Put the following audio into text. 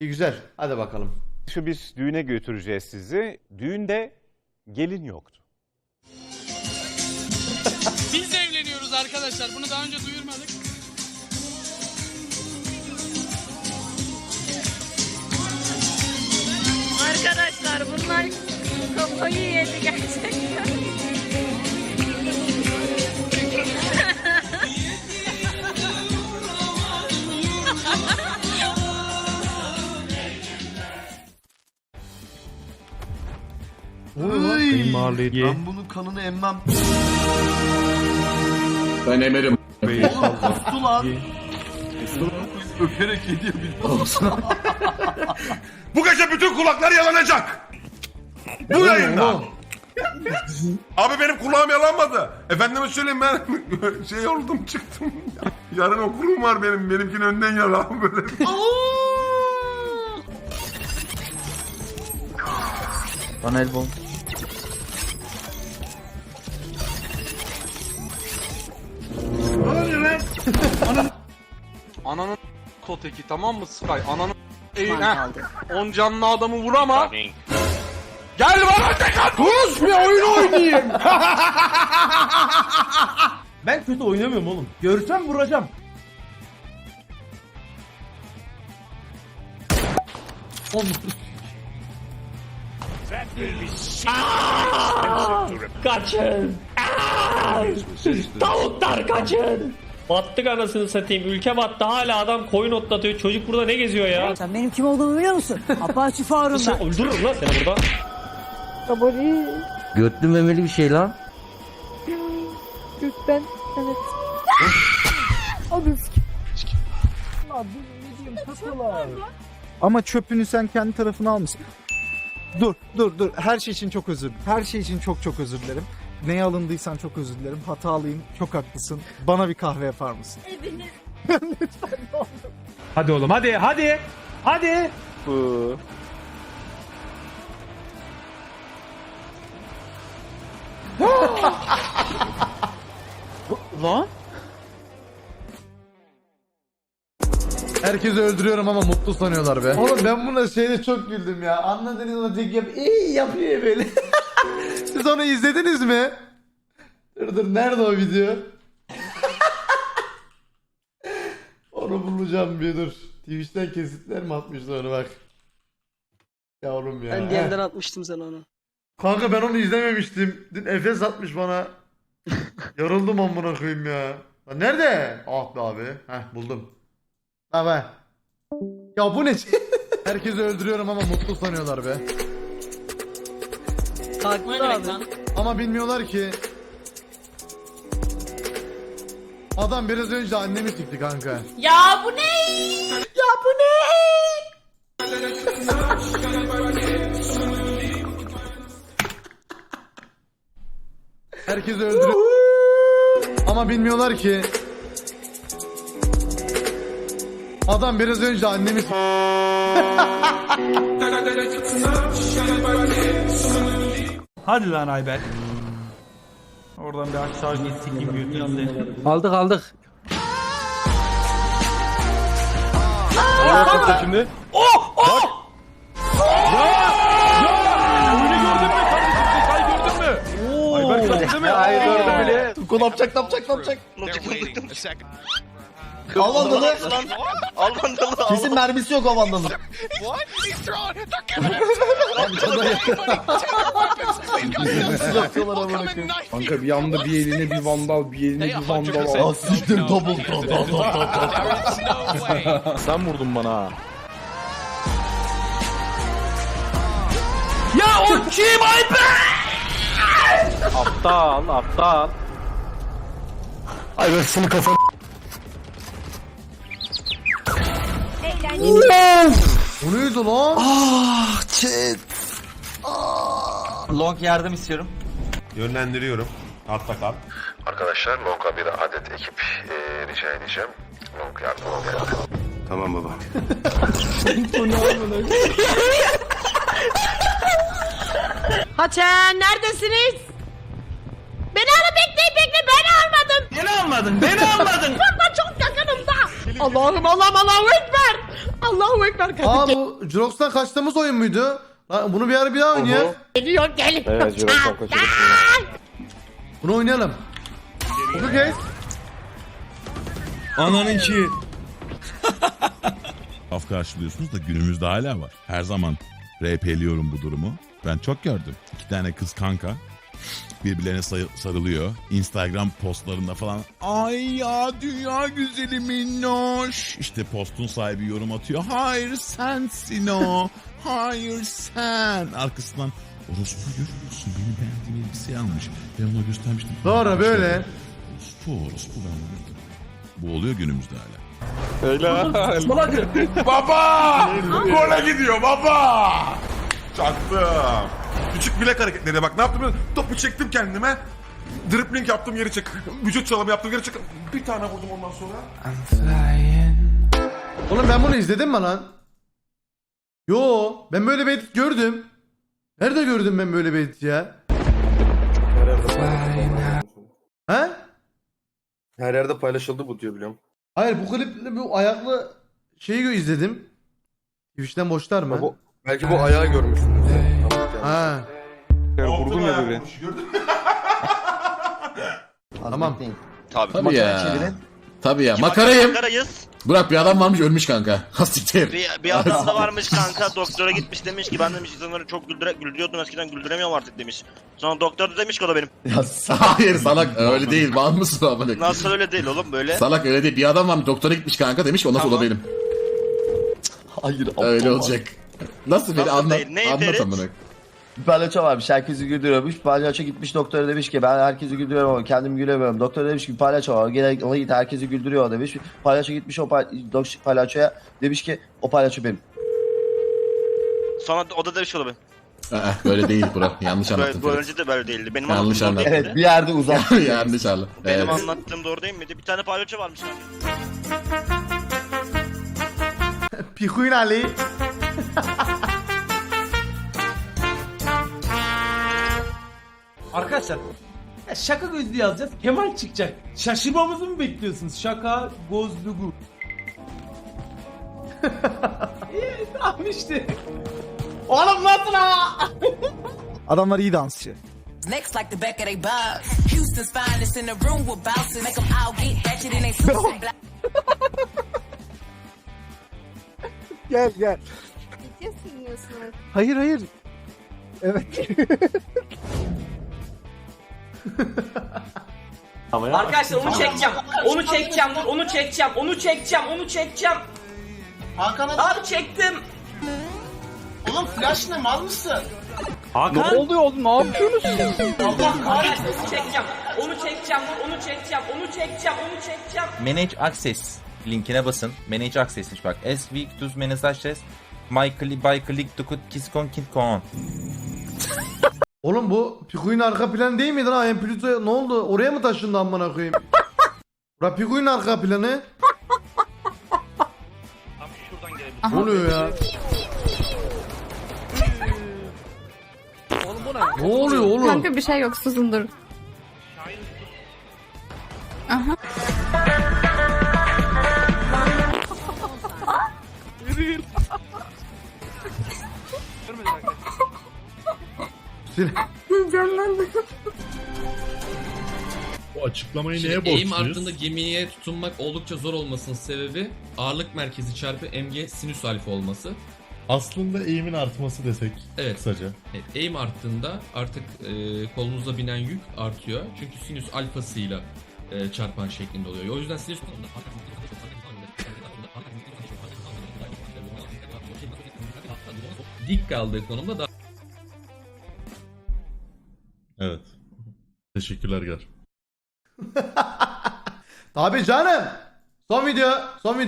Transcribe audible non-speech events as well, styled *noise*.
İyi güzel. Hadi bakalım. Şu bir düğüne götüreceğiz sizi. Düğünde gelin yoktu. *laughs* Biz de evleniyoruz arkadaşlar. Bunu daha önce duyurmadık. Arkadaşlar bunlar kafayı yedi gerçekten. Iy, ben bunun kanını emmem. Ben emerim. Oğlum kustu lan. Öperek yediyor bir *laughs* Bu gece bütün kulaklar yalanacak. Bu yayında. Abi benim kulağım yalanmadı. Efendime söyleyeyim ben *laughs* şey oldum çıktım. Yarın okulum var benim. Benimkini önden yalan böyle. Bana el bol. Ananın toteki tamam mı Sky? Ananın heh. On canlı adamı vur ama. Gel bana tek at. Sus bir oyun oynayayım. *laughs* ben kötü oynamıyorum oğlum. Görsem vuracağım. Oğlum. Kaçın! Tavuklar kaçın! Battık anasını satayım. Ülke battı. Hala adam koyun otlatıyor. Çocuk burada ne geziyor ya? Sen benim kim olduğumu biliyor musun? Apache Faruk'um Sen ben. öldürürüm lan seni burada. Götlü memeli bir şey lan. Gökten evet. Ama çöpünü sen kendi tarafına almışsın. Dur, dur, dur. Her şey için çok özür Her şey için çok çok özür dilerim. Neye alındıysan çok özür dilerim. Hatalıyım, çok haklısın. Bana bir kahve yapar mısın? *laughs* Hadi oğlum hadi hadi. Hadi. *laughs* Lan? Herkesi öldürüyorum ama mutlu sanıyorlar be. Oğlum ben buna şeyde çok güldüm ya. Anladınız mı? Tek yap. İyi yapıyor ya böyle. *laughs* Siz onu izlediniz mi? Dur dur nerede o video? *laughs* onu bulacağım bir dur. Twitch'ten kesitler mi atmışlar onu bak. Yavrum ya. Ben. DM'den atmıştım sana onu. Kanka ben onu izlememiştim. Dün Efes atmış bana. *laughs* Yoruldum amına koyayım ya. Lan nerede? Ah be abi. Heh buldum. Abi. Ya bu ne? *laughs* Herkesi öldürüyorum ama mutlu sanıyorlar be. Kalktı abi. Ama bilmiyorlar ki. Adam biraz önce annemi sikti kanka. Ya bu ne? Ya bu ne? Herkesi öldürüyor. Ama bilmiyorlar ki. Adam biraz önce annemi sikti. *laughs* Hadi lan Ayber. Oradan bir aşağı gitsin gibi götürdü. Aldık aldık. şimdi. Ayber kaçtı mı? Hayır gördüm bile. Tuko ne yapacak ne yapacak ne yapacak? Al vandalı. Al vandalı. Kesin mermisi yok o vandalın. Kanka bir anda bir eline bir vandal, bir eline bir vandal. Aa siktir double Sen vurdun bana. Ya o kim Ayber? Aptal aptal. Ay ben seni kafanı. O neydi lan? Long yardım istiyorum. Yönlendiriyorum. Altta kal. Arkadaşlar Longa bir adet ekip eee, rica edeceğim. Long yardıma geldi. Tamam baba. *laughs* Haçen neredesiniz? Beni ara bekleyin bekle beni almadım. Beni almadın, beni almadın. Burada *laughs* çok yakınımda. Allah'ım Allah'ım Allahu Ekber. Allahu Ekber. Aa bu Jurox'tan kaçtığımız oyun muydu? Lan bunu bir ara bir daha oynayalım. Geliyor geliyor. Evet, Jirox'tan kaçırırsın. Bunu oynayalım. Oku kes. Ananınki. *laughs* Af karşılıyorsunuz da günümüzde hala var. Her zaman RP'liyorum bu durumu. Ben çok gördüm. İki tane kız kanka birbirlerine sarılıyor. Instagram postlarında falan. Ay ya dünya güzeli minnoş. İşte postun sahibi yorum atıyor. Hayır sensin o. Hayır sen. Arkasından orospu görüyorsun. Benim beğendiğim elbiseyi almış. Ben ona göstermiştim. Doğru böyle. Orospu orospu ben bunu. Bu oluyor günümüzde hala. Baba! Gole gidiyor baba! Çaktım. Küçük bilek hareketleri bak ne yaptım biliyor musun? Topu çektim kendime. Dribbling yaptım geri çek. Vücut çalımı yaptım geri çek. Bir tane vurdum ondan sonra. Oğlum ben bunu izledim mi lan? Yo ben böyle bir edit gördüm. Nerede gördüm ben böyle bir edit ya? He? Her yerde paylaşıldı bu diyor biliyorum. Hayır bu kliple bu ayaklı şeyi izledim. Twitch'ten boşlar mı? Bu, belki bu ayağı görmüşsünüz. Ha. Vurdum ya böyle. *laughs* Tamam. Tabii ya. Tabii ya. Makarayım. Makarayız. Burak bir adam varmış ölmüş kanka. *laughs* Hastiktir. Bir, bir adam da varmış kanka doktora gitmiş demiş ki ben demiş insanları çok güldüre, güldürüyordum eskiden güldüremiyorum artık demiş. Sonra doktor da demiş ki o da benim. Ya hayır salak öyle değil. Mal mısın amına? Nasıl öyle değil oğlum böyle. Salak öyle değil. Bir adam varmış doktora gitmiş kanka demiş ki o nasıl o da Tamam. benim. Hayır. Öyle olacak. Nasıl beni anlat, anlat amına. Bir palyaço varmış herkesi güldürüyormuş. Palyaço gitmiş doktora demiş ki ben herkesi güldürüyorum ama kendim gülemiyorum. Doktor demiş ki bir palyaço var gene ona git herkesi güldürüyor demiş. Palyaço gitmiş o pal- palyaçoya demiş ki o palyaço benim. Sonra o da demiş ki o da benim. Aa, böyle değil Burak. *laughs* Yanlış Böyle, anlattın. bu Ferit. önce de böyle değildi. Benim Yanlış anlattığım doğru değil miydi? yerde uzak. *laughs* Yanlış anlattın. Benim Evet. anlattığım doğru değil miydi? Bir tane palyaço varmış. Pikuin Ali. Arkadaşlar ya şaka gözlüğü yazacağız. Kemal çıkacak. Şaşırmamızı mı bekliyorsunuz? Şaka gözlüğü. İyi *laughs* tamam işte. Oğlum nasıl ha? *laughs* Adamlar iyi dansçı. Next like the back of they butt. Houston's finest in the room with bouncers. Make them all get ratchet in they suits *laughs* and black. Gel gel. Hayır hayır. Evet. Arkadaşlar onu çekeceğim. Onu çekeceğim. dur, Onu çekeceğim. Onu çekeceğim. Onu çekeceğim. Hakan abi çektim. Oğlum flash ne mal mısın? Hakan. Ne oluyor oğlum? Ne yapıyorsunuz? Allah kahretsin. Onu çekeceğim. Onu çekeceğim. dur, Onu çekeceğim. Onu çekeceğim. Onu çekeceğim. Manage Access linkine basın. Manage Access'miş bak. As we to manage access. My click by click to cut kiskon kitkon. Oğlum bu Pikuin arka plan değil miydi lan? Plüto ne oldu? Oraya mı taşındı amına koyayım? *laughs* Bura Pikuin arka planı. Ne oluyor ya? Ne oluyor oğlum? bir şey yok susun dur. Bu açıklamayı neye Eğim arttığında gemiye tutunmak oldukça zor olmasının sebebi ağırlık merkezi çarpı mg sinüs alfa olması. Aslında eğimin artması desek Evet. kısaca. Evet, eğim arttığında artık e, kolunuza binen yük artıyor. Çünkü sinüs alfasıyla e, çarpan şeklinde oluyor. O yüzden sinüs dik kaldığı konumda daha Evet. Teşekkürler Gar. *laughs* Tabii canım. Son video, son video.